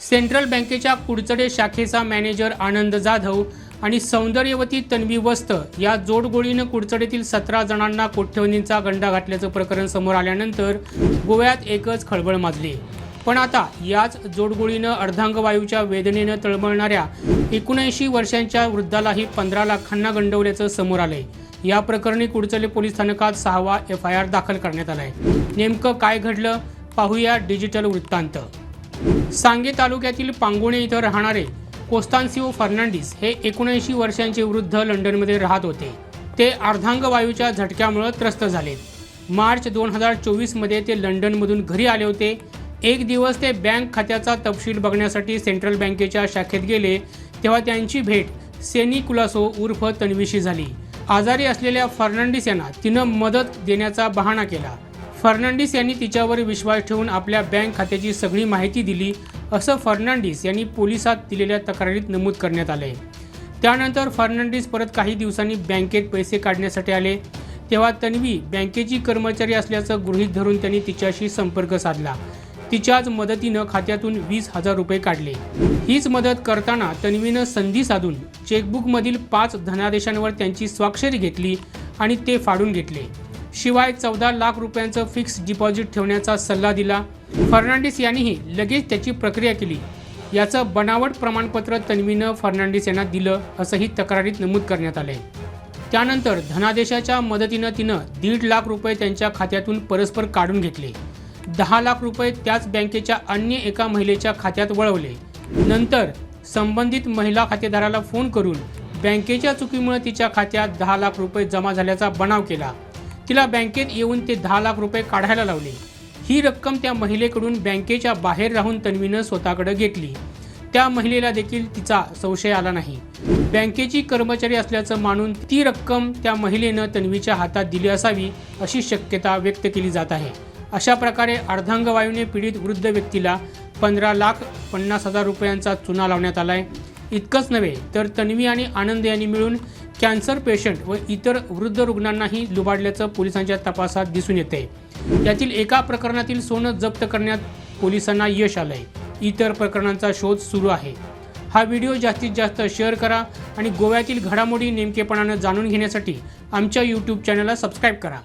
Central बँकेच्या कुडचडे शाखेचा manager आनंद जाधव आणि सौंदर्यवती तन्वी वस्त या जोडगोळीनं कुडचडेतील सतरा जणांना कोठ्यवधींचा गंडा घातल्याचं प्रकरण समोर आल्यानंतर गोव्यात एकच खळबळ माजली. पण आता याच जोडगोळीनं अर्धांगवायूच्या वेदनेनं तळमळणाऱ्या एकोणऐंशी वर्षांच्या वृद्धालाही पंधरा लाखांना गंडवल्याचं समोर आलंय. या प्रकरणी कुडचले पोलीस स्थानकात सहावा एफ आय आर दाखल करण्यात आलाय. नेमकं काय घडलं? पाहूया डिजिटल वृत्तांत. सांगे तालुक्यातील पांगुणे इथं राहणारे कोस्तान्सिओ फर्नांडिस हे एकोणऐंशी वर्षांचे वृद्ध लंडनमध्ये राहत होते. ते अर्धांग वायूच्या झटक्यामुळे त्रस्त झाले. मार्च दोन हजार चोवीसमध्ये ते लंडनमधून घरी आले होते. एक दिवस ते बँक खात्याचा तपशील बघण्यासाठी सेंट्रल बँकेच्या शाखेत गेले तेव्हा त्यांची भेट सेनी कुलासो उर्फ तन्वीशी झाली. आजारी असलेल्या फर्नांडिस यांना तिनं मदत देण्याचा बहाणा केला. फर्नांडिस यांनी तिच्यावर विश्वास ठेवून आपल्या बँक खात्याची सगळी माहिती दिली असं फर्नांडिस यांनी पोलिसात दिलेल्या तक्रारीत नमूद करण्यात आले त्यानंतर फर्नांडिस परत काही दिवसांनी बँकेत पैसे काढण्यासाठी आले. तेव्हा तन्वी बँकेची कर्मचारी असल्याचं गृहीत धरून त्यांनी तिच्याशी संपर्क साधला. तिच्याच मदतीनं खात्यातून वीस हजार रुपये काढले. हीच मदत करताना तन्वीनं संधी साधून चेकबुकमधील पाच धनादेशांवर त्यांची स्वाक्षरी घेतली आणि ते फाडून घेतले. शिवाय चौदा लाख रुपयांचं फिक्स डिपॉझिट ठेवण्याचा सल्ला दिला. फर्नांडिस यांनीही लगेच त्याची प्रक्रिया केली. याचं बनावट प्रमाणपत्र तन्वीनं फर्नांडिस यांना दिलं असंही तक्रारीत नमूद करण्यात आलंय. त्यानंतर धनादेशाच्या मदतीनं तिनं दीड लाख रुपये त्यांच्या खात्यातून परस्पर काढून घेतले. दहा लाख रुपये त्याच बँकेच्या अन्य एका महिलेच्या खात्यात वळवले. नंतर संबंधित महिला खातेदाराला फोन करून बँकेच्या चुकीमुळे तिच्या खात्यात दहा लाख रुपये जमा झाल्याचा बनाव केला. तिला बँकेत येऊन ते दहा लाख रुपये काढायला लावले. ही रक्कम त्या महिलेकडून बँकेच्या बाहेर राहून तन्वीनं स्वतःकडे घेतली. त्या महिलेला देखील तिचा संशय आला नाही. बँकेची कर्मचारी असल्याचं मानून ती रक्कम त्या महिलेनं तन्वीच्या हातात दिली असावी अशी शक्यता व्यक्त केली जात आहे. अशा प्रकारे अर्धांगवायूने पीडित वृद्ध व्यक्तीला पंधरा लाख पन्नास हजार रुपयांचा चुना लावण्यात आलाय. इतकंच नव्हे तर तन्वी आणि आनंद यांनी मिळून कॅन्सर पेशंट व इतर वृद्ध रुग्णांनाही लुबाडल्याचं पोलिसांच्या तपासात दिसून येते. यातील एका प्रकरणातील सोनं जप्त करण्यात पोलिसांना यश आलंय. इतर प्रकरणांचा शोध सुरू आहे. हा व्हिडिओ जास्तीत जास्त शेअर करा आणि गोव्यातील घडामोडी नेमकेपणानं जाणून घेण्यासाठी आमच्या यूट्यूब चॅनलला सबस्क्राईब करा.